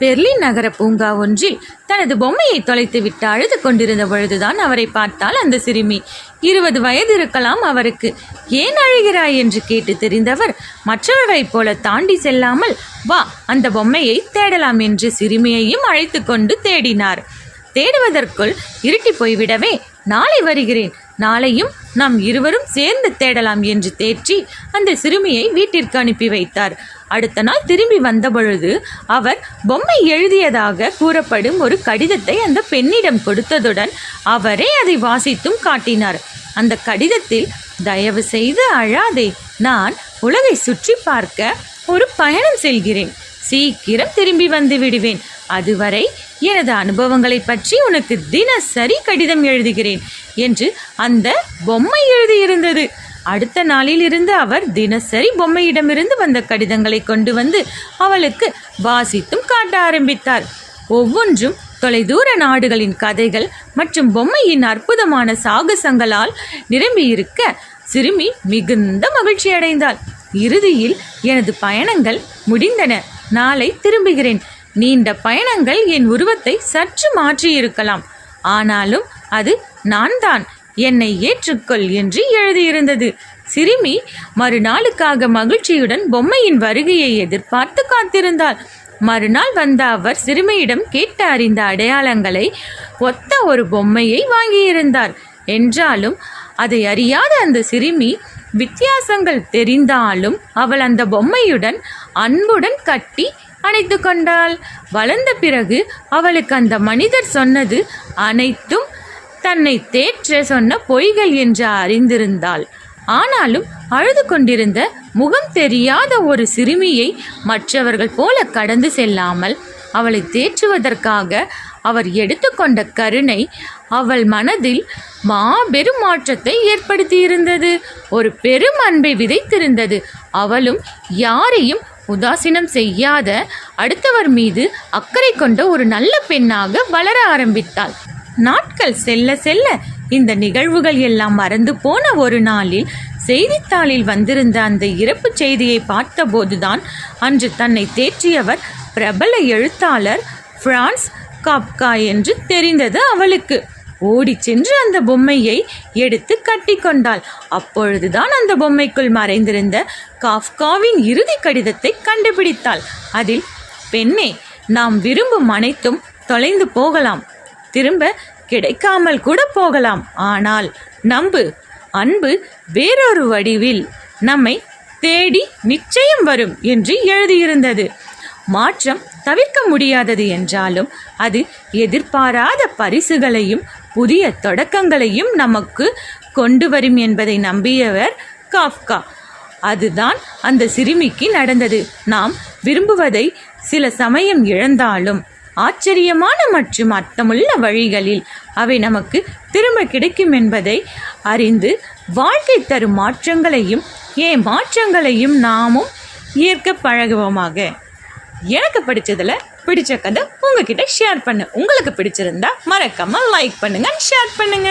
Berlin நகர பூங்கா ஒன்றில் தனது பொம்மையை தொலைத்து விட்டு அழுது கொண்டிருந்த பொழுதுதான் அவரை பார்த்தால் அந்த சிறுமி இருபது வயது இருக்கலாம் அவருக்கு ஏன் அழுகிறாய்? என்று கேட்டு தெரிந்தவர் மற்றவர்களைப் போல தாண்டி செல்லாமல் வா அந்த பொம்மையை தேடலாம் என்று சிறுமியையும் அழைத்து கொண்டு தேடினார். தேடுவதற்குள் இருட்டி போய்விடவே நாளை வருகிறேன். நாளையும் நாம் இருவரும் சேர்ந்து தேடலாம் என்று தேற்றி அந்த சிறுமியை வீட்டிற்கு அனுப்பி வைத்தார். அடுத்த நாள் திரும்பி வந்தபொழுது அவர் பொம்மை எழுதியதாக கூறப்படும் ஒரு கடிதத்தை அந்த பெண்ணிடம் கொடுத்ததுடன் அவரே அதை வாசித்தும் காட்டினார். அந்த கடிதத்தில் தயவு செய்து அழாதே நான் உலகை சுற்றி பார்க்க ஒரு பயணம் செல்கிறேன். சீக்கிரம் திரும்பி வந்து விடுவேன். அதுவரை எனது அனுபவங்களை பற்றி உனக்கு தினசரி கடிதம் எழுதுகிறேன். என்று அந்த பொம்மை எழுதியிருந்தது. அடுத்த நாளில் இருந்து அவர் தினசரி பொம்மையிடமிருந்து வந்த கடிதங்களை கொண்டு வந்து அவளுக்கு வாசித்தும் காட்ட ஆரம்பித்தார். ஒவ்வொன்றும் தொலைதூர நாடுகளின் கதைகள் மற்றும் பொம்மையின் அற்புதமான சாகசங்களால் நிரம்பியிருக்க சிறுமி மிகுந்த மகிழ்ச்சி அடைந்தாள். இறுதியில் எனது பயணங்கள் முடிந்தன. நாளை திரும்புகிறேன். நீண்ட பயணங்கள் என் உருவத்தை சற்று மாற்றியிருக்கலாம். ஆனாலும் அது நான் தான் என்னை ஏற்றுக்கொள் என்று எழுதியிருந்தது. சிறுமி மறுநாளுக்காக மகிழ்ச்சியுடன் பொம்மையின் வருகையை எதிர்பார்த்து காத்திருந்தாள். மறுநாள் வந்த அவர் சிறுமியிடம் கேட்டு அறிந்த அடையாளங்களை ஒத்த ஒரு பொம்மையை வாங்கியிருந்தார். என்றாலும் அதை அறியாத அந்த சிறுமி வித்தியாசங்கள் தெரிந்தாலும் அவள் அந்த பொம்மையுடன் அன்புடன் கட்டி அணைத்து கொண்டாள். வளர்ந்த பிறகு அவளுக்கு அந்த மனிதர் சொன்னது அனைத்தும் தன்னை தேற்ற சொன்ன பொய்கள் என்று அறிந்திருந்தாள். ஆனாலும் அழுது கொண்டிருந்த முகம் தெரியாத ஒரு சிறுமியை மற்றவர்கள் போல கடந்து செல்லாமல் அவளை தேற்றுவதற்காக அவர் எடுத்துக்கொண்ட கருணை அவள் மனதில் மாபெரும் மாற்றத்தை ஏற்படுத்தியிருந்தது. ஒரு பெரும் அன்பை விதைத்திருந்தது. அவளும் யாரையும் உதாசீனம் செய்யாத அடுத்தவர் மீது அக்கறை கொண்ட ஒரு நல்ல பெண்ணாக வளர ஆரம்பித்தாள். நாட்கள் செல்ல செல்ல இந்த நிகழ்வுகள் எல்லாம் மறந்து போன ஒரு நாளில் செய்தித்தாளில் வந்திருந்த அந்த இறப்பு செய்தியை பார்த்தபோதுதான் அன்று தன்னை தேற்றியவர் பிரபல எழுத்தாளர் பிரான்ஸ் காப்கா என்று தெரிந்தது அவளுக்கு. ஓடி சென்று அந்த பொம்மையை எடுத்து கட்டிக்கொண்டாள் அப்பொழுதுதான் அந்த பொம்மைக்குள் மறைந்திருந்த காஃப்காவின் இறுதி கடிதத்தை கண்டுபிடித்தாள். அதில் பெண்ணே நாம் விரும்பும் அனைத்தும் தொலைந்து போகலாம். திரும்ப கிடைக்காமல் கூட போகலாம். ஆனால் நம்பு அன்பு வேறொரு வடிவில் நம்மை தேடி நிச்சயம் வரும் என்று எழுதியிருந்தது. மாற்றம் தவிர்க்க முடியாதது என்றாலும் அது எதிர்பாராத பரிசுகளையும் புதிய தொடக்கங்களையும் நமக்கு கொண்டு வரும் என்பதை நம்பியவர் காஃப்கா அதுதான் அந்த சிறுமிக்கு நடந்தது. நாம் விரும்புவதை சில சமயம் இழந்தாலும் ஆச்சரியமான மற்றும் அர்த்தமுள்ள வழிகளில் அவை நமக்கு திரும்ப கிடைக்கும் என்பதை அறிந்து வாழ்க்கை தரும் மாற்றங்களையும் ஏன் மாற்றங்களையும் நாமும் ஏற்க பழகுவோமாக. எனக்கு பிடிச்சதில் பிடிச்ச கதை உங்ககிட்ட ஷேர் பண்ணு. உங்களுக்கு பிடிச்சிருந்தா மறக்காமல் லைக் பண்ணுங்க ஷேர் பண்ணுங்க.